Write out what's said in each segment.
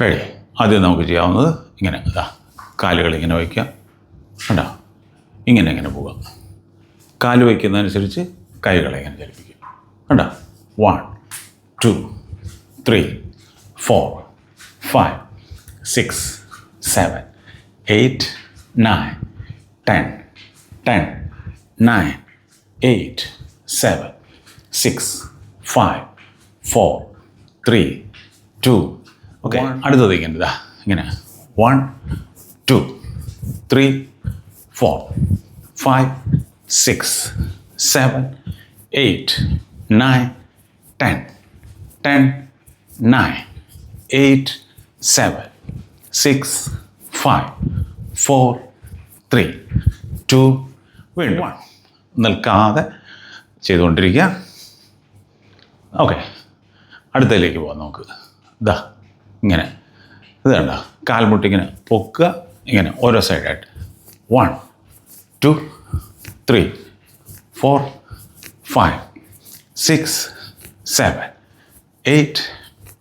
Ready ആദ്യം നമുക്ക് ചെയ്യാവുന്നത് ഇങ്ങനെ ഇതാ. കാലുകൾ ഇങ്ങനെ വയ്ക്കുക. കണ്ടോ? ഇങ്ങനെ ഇങ്ങനെ പോവുക. കാൽ വയ്ക്കുന്നതനുസരിച്ച് കൈകളെ ഇങ്ങനെ ചലിപ്പിക്കുക കണ്ടോ? One two three four five six seven eight nine ten ten nine eight seven six five four three two okay അടുത്തത് ഇങ്ങനെ ഇതാ ഇങ്ങനെ. One two three four five six seven eight nine ten ten nine eight seven six five four three two വീണ്ടും one നിൽക്കാതെ ചെയ്തുകൊണ്ടിരിക്കുക. Okay അടുത്തതിലേക്ക് പോകാം നമുക്ക്. ഇതാ ഇങ്ങനെ. ഇത് കണ്ട? കാൽമുട്ടിങ്ങനെ പൊക്കുക. ഇങ്ങനെ ഓരോ സൈഡായിട്ട് one two three four five six seven eight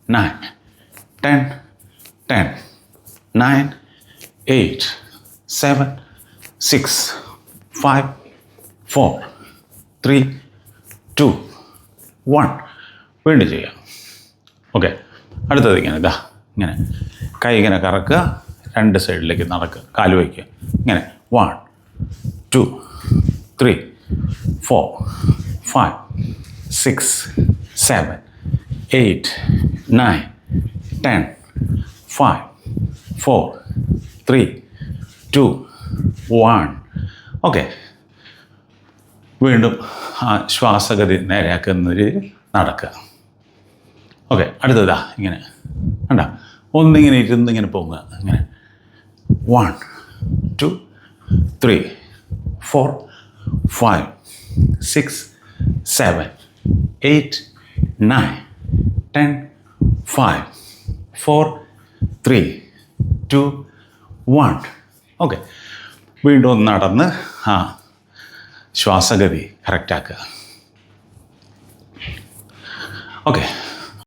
nine ten ten nine eight seven six five four three two one വീണ്ടും ചെയ്യാം. ഓക്കെ അടുത്തത് ഇങ്ങനെ ഇതാ ഇങ്ങനെ. കൈ ഇങ്ങനെ കറക്കുക രണ്ട് സൈഡിലേക്ക് നടക്കുക കാൽ വയ്ക്കുക. ഇങ്ങനെ one two three four five six seven eight nine ten five four three two one okay വീണ്ടും ആ ശ്വാസഗതി നേരെയാക്കുന്ന രീതിയിൽ നടക്കുക. ഓക്കെ അടുത്തതാ ഇങ്ങനെ. കണ്ട? ഒന്നിങ്ങനെ ഇരുന്ന് ഇങ്ങനെ പൊങ്ങുക ഇങ്ങനെ. One two three four five six seven eight nine ten five four three two one okay വീണ്ടും ഒന്ന് നടന്ന് ആ ശ്വാസഗതി കറക്റ്റാക്കുക ഓക്കെ